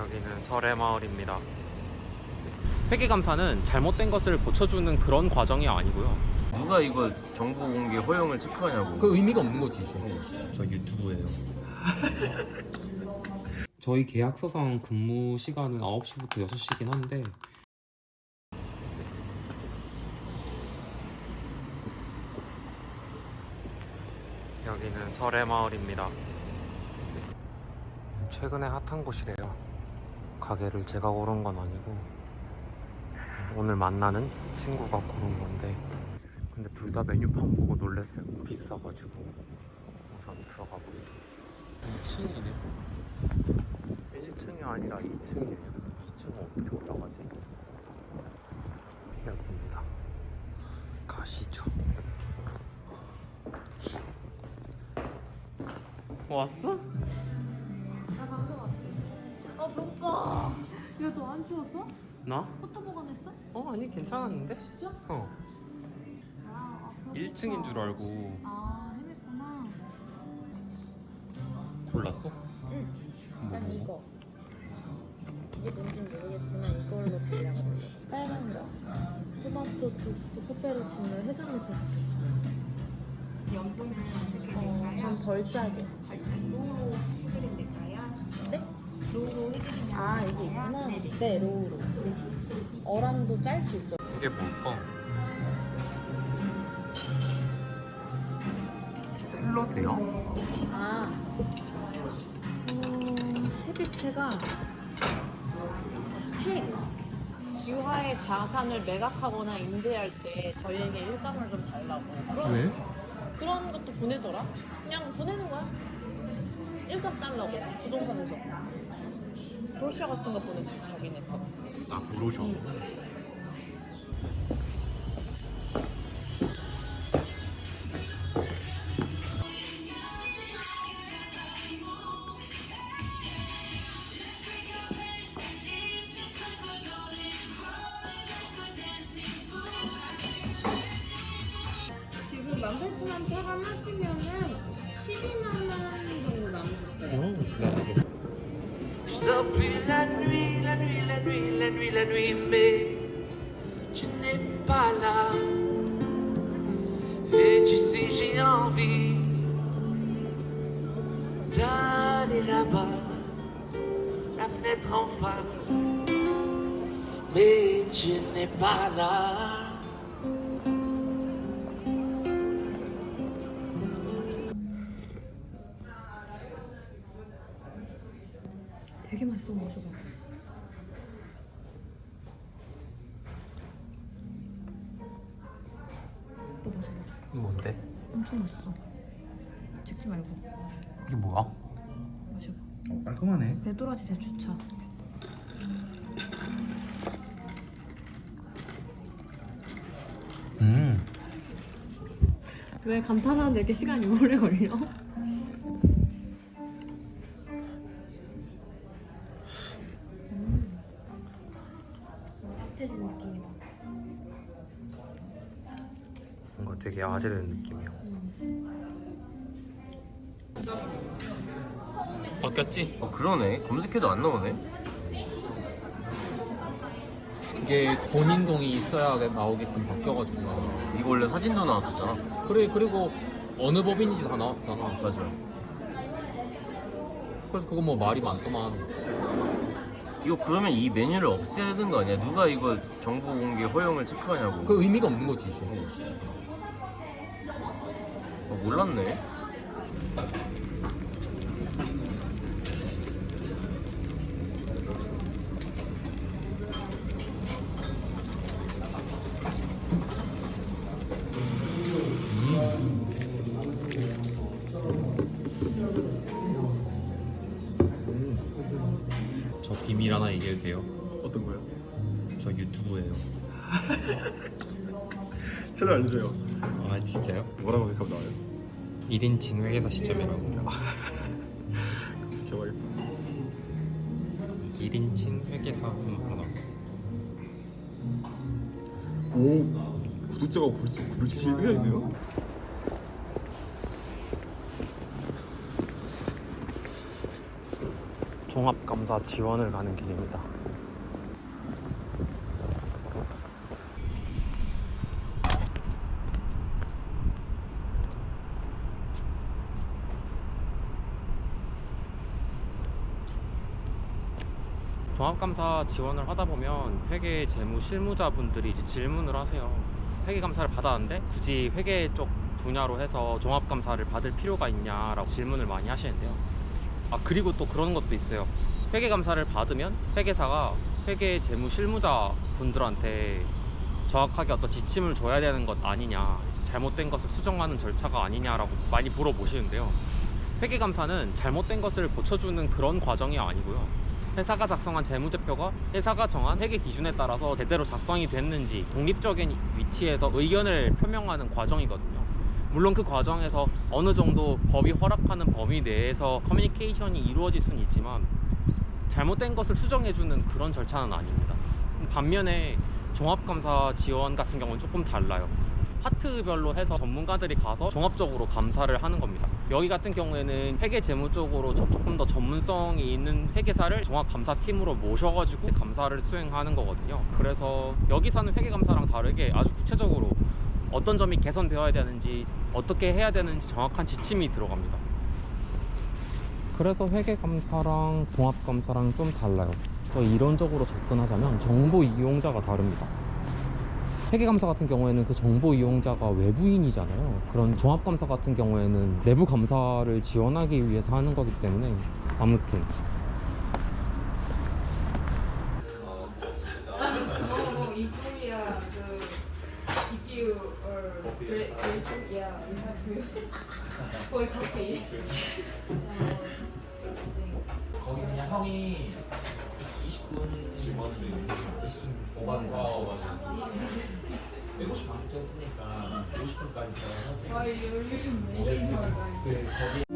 여기는 설해마을입니다. 회계감사는 잘못된 것을 고쳐주는 그런 과정이 아니고요. 누가 이거 정보 공개 허용을 체크하냐고. 그 의미가 없는 거지 이제. 저 유튜브예요. 저희 계약서상 근무 시간은 9시부터 6시긴 한데 여기는 설해마을입니다. 최근에 핫한 곳이래요. 가게를 제가 고른 건 아니고 오늘 만나는 친구가 고른 건데 근데 둘 다 메뉴판 보고 놀랬어요. 비싸가지고 우선 들어가 보겠습니다. 2층이네. 1층이 아니라 2층이에요. 2층은 어떻게 올라가지? 여기입니다. 가시죠. 왔어? 야너 안 추웠어? 나? 포토 보관했어? 어 아니 괜찮았는데? 진짜? 어. 아, 아 1층인 줄 알고 아 헤맸구나. 골랐어? 응. 뭐, 난 뭐? 이거. 이게 뭔지 모르겠지만 이걸로 볼래. 빨간 거. 토마토 토스트, 페페로치노, 해산물 페스토. 연분은 어떻게 어, 될까요? 전덜 짜게. 아 이게 있구나. 네 로우로. 어란도 짤 수 있어. 이게 뭘까? 샐러드야? 아. 어, 세비체가 핵 유화의 자산을 매각하거나 임대할 때 저희에게 일감을 좀 달라고 그런, 왜? 그런 것도 보내더라 그냥 보내는 거야 일감 달라고 부동산에서 브로셔 같은 거 보내지 자기네 거 아 브로셔. 지금 맘베츠만 차감하시면은 12만 원 정도 남으실 거예요. 오, 네. Depuis la nuit, la nuit, la nuit, la nuit, la nuit, mais tu n'es pas là. Et tu sais, j'ai envie d'aller là-bas, la fenêtre en face. Mais tu n'es pas là. 이게 뭐야? 마셔봐 어, 깔끔하네. 배도라지 대추차 음. 왜 감탄하는데 이렇게 시간이 오래 걸려? 따뜻해진 느낌이다. 뭔가 되게 아재된 느낌이야. 바뀌었지? 어 그러네. 검색해도 안 나오네. 이게 본인 동이 있어야 나오게끔 바뀌어가지고. 이거 원래 사진도 나왔었잖아. 그래 그리고 어느 법인인지 다 나왔잖아. 맞아. 그래서 그거 뭐 말이 많더만. 이거 그러면 이 메뉴를 없애야 되는 거 아니야? 누가 이거 정보 공개 허용을 체크하냐고. 그 의미가 없는 거지 이제. 어, 몰랐네. 얘기해도 돼요? 어떤 거요? 저 유튜브예요. 채널 알려줘요. 아 진짜요? 뭐라고 생각하면 나와요? 1인칭 회계사 시점이라고. 기억하겠다. 1인칭 회계사 하나. 오, 구독자가 벌써 970개가 있네요. 종합감사 지원을 가는 길입니다. 종합감사 지원을 하다 보면 회계 재무 실무자분들이 이제 질문을 하세요. 회계 감사를 받았는데 굳이 회계 쪽 분야로 해서 종합 감사를 받을 필요가 있냐라고 질문을 많이 하시는데요. 아 그리고 또 그런 것도 있어요. 회계 감사를 받으면 회계사가 회계 재무 실무자 분들한테 정확하게 어떤 지침을 줘야 되는 것 아니냐, 잘못된 것을 수정하는 절차가 아니냐라고 많이 물어보시는데요. 회계 감사는 잘못된 것을 고쳐주는 그런 과정이 아니고요. 회사가 작성한 재무제표가 회사가 정한 회계 기준에 따라서 제대로 작성이 됐는지 독립적인 위치에서 의견을 표명하는 과정이거든요. 물론 그 과정에서 어느 정도 법이 허락하는 범위 내에서 커뮤니케이션이 이루어질 수는 있지만 잘못된 것을 수정해주는 그런 절차는 아닙니다. 반면에 종합감사 지원 같은 경우는 조금 달라요. 파트별로 해서 전문가들이 가서 종합적으로 감사를 하는 겁니다. 여기 같은 경우에는 회계 재무 쪽으로 저- 조금 더 전문성이 있는 회계사를 종합감사팀으로 모셔가지고 감사를 수행하는 거거든요. 그래서 여기서는 회계감사랑 다르게 아주 구체적으로 어떤 점이 개선되어야 되는지 어떻게 해야 되는지 정확한 지침이 들어갑니다. 그래서 회계감사랑 종합감사랑 좀 달라요. 더 이론적으로 접근하자면 정보 이용자가 다릅니다. 회계감사 같은 경우에는 그 정보 이용자가 외부인이잖아요. 그런 종합감사 같은 경우에는 내부 감사를 지원하기 위해서 하는 거기 때문에 아무튼 you great, great, yeah, you have to buy coffee. 거기 그냥 형이 20분 20분 오반에서 7시 반부터 했으니까 50분까지 써야 Why you really making her like? 그 거기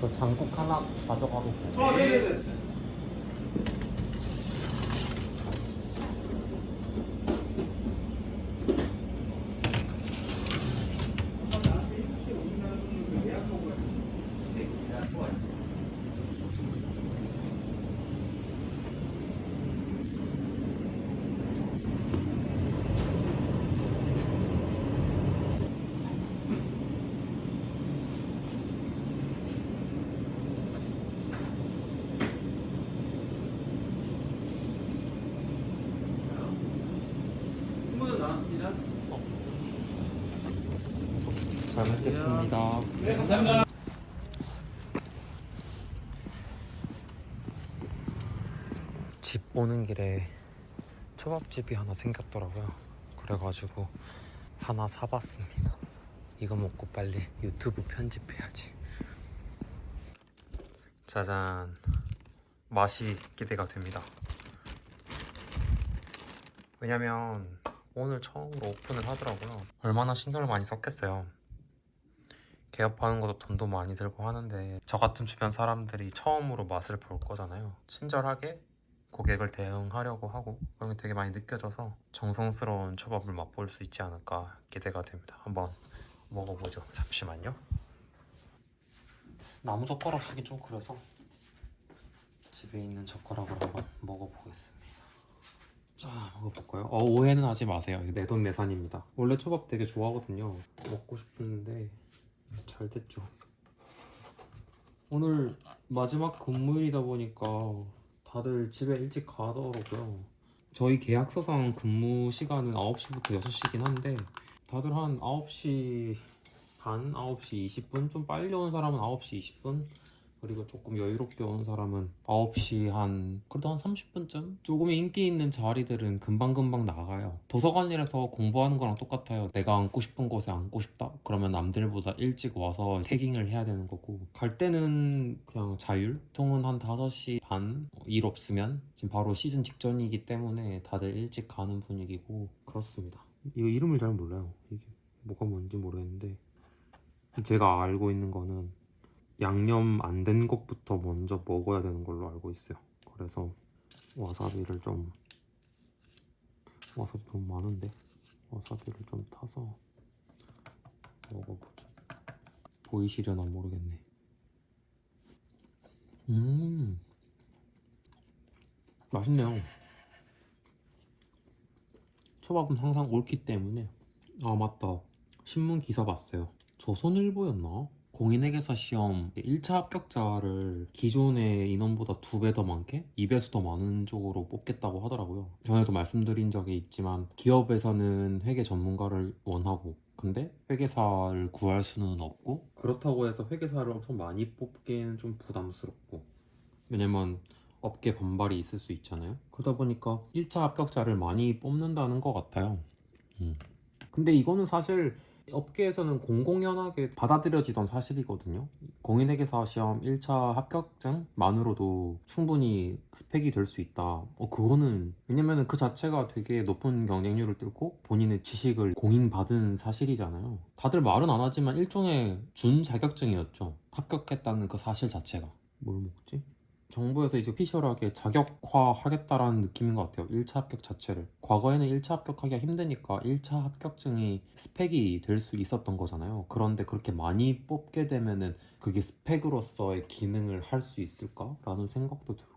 저 장국 하나 가져가도 돼요? 아 네네네. 잘 먹겠습니다. 네 감사합니다 집 오는 길에 초밥집이 하나 생겼더라고요. 그래가지고 하나 사봤습니다. 이거 먹고 빨리 유튜브 편집해야지. 짜잔. 맛이 기대가 됩니다. 왜냐면 오늘 처음으로 오픈을 하더라고요. 얼마나 신경을 많이 썼겠어요. 개업하는 것도 돈도 많이 들고 하는데 저 같은 주변 사람들이 처음으로 맛을 볼 거잖아요. 친절하게 고객을 대응하려고 하고 그런 게 되게 많이 느껴져서 정성스러운 초밥을 맛볼 수 있지 않을까 기대가 됩니다. 한번 먹어보죠. 잠시만요. 나무 젓가락 쓰기 좀 그래서 집에 있는 젓가락으로 한번 먹어보겠습니다. 자 먹어볼까요? 어, 오해는 하지 마세요. 내 돈 내산입니다. 원래 초밥 되게 좋아하거든요. 먹고 싶었는데 잘 됐죠. 오늘 마지막 근무일이다 보니까 다들 집에 일찍 가더라고요. 저희 계약서상 근무 시간은 9시부터 6시긴 한데 다들 한 9시 반, 9시 20분 좀 빨리 온 사람은 9시 20분 그리고 조금 여유롭게 오는 사람은 9시 한 그래도 한 30분쯤? 조금 인기 있는 자리들은 금방금방 나가요. 도서관이라서 공부하는 거랑 똑같아요. 내가 앉고 싶은 곳에 앉고 싶다. 그러면 남들보다 일찍 와서 태깅을 해야 되는 거고. 갈 때는 그냥 자율? 보통은 한 5시 반 일 없으면? 지금 바로 시즌 직전이기 때문에 다들 일찍 가는 분위기고. 그렇습니다. 이거 이름을 잘 몰라요. 이게 뭐가 뭔지 모르겠는데. 제가 알고 있는 거는 양념 안 된 것부터 먼저 먹어야 되는 걸로 알고 있어요. 그래서 와사비를 좀 와사비 너무 많은데 와사비를 좀 타서 먹어보죠. 보이시려나 모르겠네. 음 맛있네요. 초밥은 항상 옳기 때문에 아 맞다 신문 기사 봤어요. 조선일보였나? 공인회계사 시험 1차 합격자를 기존의 인원보다 두 배 더 많게 2배수 더 많은 쪽으로 뽑겠다고 하더라고요. 전에도 말씀드린 적이 있지만 기업에서는 회계 전문가를 원하고 근데 회계사를 구할 수는 없고 그렇다고 해서 회계사를 엄청 많이 뽑기에는 좀 부담스럽고 왜냐면 업계 반발이 있을 수 있잖아요. 그러다 보니까 1차 합격자를 많이 뽑는다는 것 같아요. 음. 근데 이거는 사실 업계에서는 공공연하게 받아들여지던 사실이거든요. 공인회계사 시험 1차 합격증만으로도 충분히 스펙이 될 수 있다. 어, 그거는 왜냐면은 그 자체가 되게 높은 경쟁률을 뚫고 본인의 지식을 공인받은 사실이잖아요. 다들 말은 안 하지만 일종의 준 자격증이었죠. 합격했다는 그 사실 자체가. 뭘 먹지? 정부에서 이제 피셜하게 자격화하겠다라는 느낌인 것 같아요. 1차 합격 자체를. 과거에는 1차 합격하기가 힘드니까 1차 합격증이 스펙이 될 수 있었던 거잖아요. 그런데 그렇게 많이 뽑게 되면은 그게 스펙으로서의 기능을 할 수 있을까라는 생각도 들고.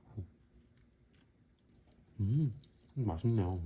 음, 맛있네요.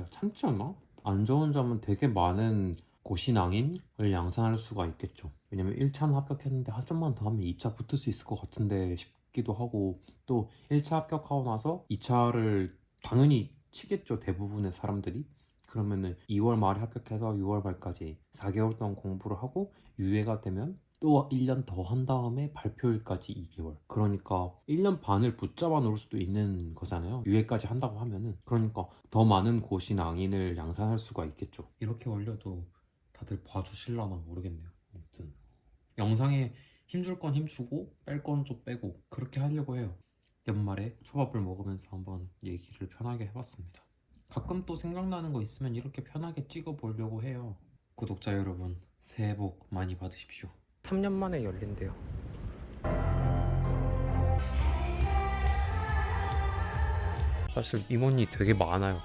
야, 참지 않나? 안 좋은 점은 되게 많은 고시낭인을 양산할 수가 있겠죠. 왜냐면 1차는 합격했는데 한 좀만 더 하면 2차 붙을 수 있을 것 같은데 싶기도 하고 또 1차 합격하고 나서 2차를 당연히 치겠죠. 대부분의 사람들이. 그러면은 2월 말에 합격해서 6월 말까지 4개월 동안 공부를 하고 유예가 되면 또 1년 더 한 다음에 발표일까지 2개월. 그러니까 1년 반을 붙잡아 놓을 수도 있는 거잖아요. 유예까지 한다고 하면은. 그러니까 더 많은 고시 낭인을 양산할 수가 있겠죠. 이렇게 올려도 다들 봐주실라나 모르겠네요. 아무튼 영상에 힘줄 건 힘주고 뺄 건 좀 빼고 그렇게 하려고 해요. 연말에 초밥을 먹으면서 한번 얘기를 편하게 해봤습니다. 가끔 또 생각나는 거 있으면 이렇게 편하게 찍어 보려고 해요. 구독자 여러분, 새해 복 많이 받으십시오. 3년 만에 열린대요. 사실 임원이 되게 많아요.